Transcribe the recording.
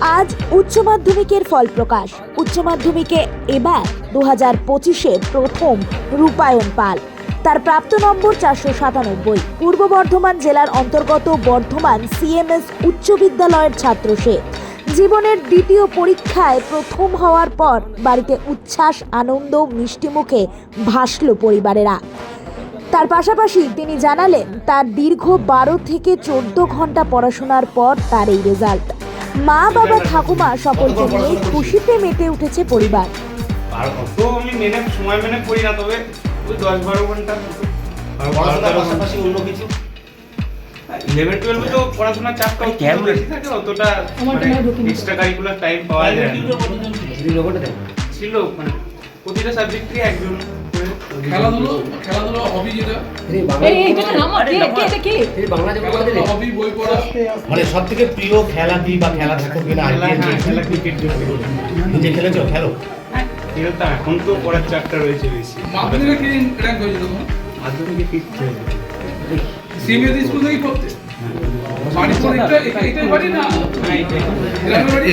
আজ উচ্চ মাধ্যমিকের ফল প্রকাশ। উচ্চ মাধ্যমিকে এবার দু হাজার পঁচিশে প্রথম রূপায়ণ পাল। তার প্রাপ্ত নম্বর চারশো সাতানব্বই। পূর্ব বর্ধমান জেলার অন্তর্গত বর্ধমান সিএমএস উচ্চ বিদ্যালয়ের ছাত্র সে। জীবনের দ্বিতীয় পরীক্ষায় প্রথম হওয়ার পর বাড়িতে উচ্ছ্বাস, আনন্দ মিষ্টিমুখে ভাসল পরিবারেরা। তার পাশাপাশি তিনি জানালেন, তার দীর্ঘ বারো থেকে চোদ্দ ঘণ্টা পড়াশোনার পর তার এই রেজাল্ট মা বাবা ঠাকুমা সকলকে নিয়ে খুশিতে মেতে উঠেছে পরিবার। আর অত আমি মেনে সময় মেনে পড়ি না তবে ওই দশ বারো ঘণ্টা পড়াশোনার পাশাপাশি অন্য কিছু? ইলেভেন টুয়েলভে তো পড়াশোনার চাপটা একটু বেশি থাকে অতটা এক্সট্রা কারিকুলার টাইম পাওয়া যায় ছিল? মানে প্রতিটা সাবজেক্টই একজন। খেলাধুলো খেলাধুলো হবি যেটা। বই পড়া। মানে সব থেকে প্রিয় খেলা কি বা খেলা থাকো কিনা খেলা আইপিএল হ্যাঁ খেলা ক্রিকেট নিজে খেলেছো খেলো? হ্যাঁ এখন তো পড়ার চাপটা রয়েছে বেশি। মাধ্যমিকে কি র্যাঙ্ক হয়েছে তোমার? মাধ্যমিকে ফিফথ হয়েছে। সিবিএসই স্কুল থেকেই পড়তে? বাড়ি পরীক্ষা এটাই বাড়ি না? হ্যাঁ, বাড়ি?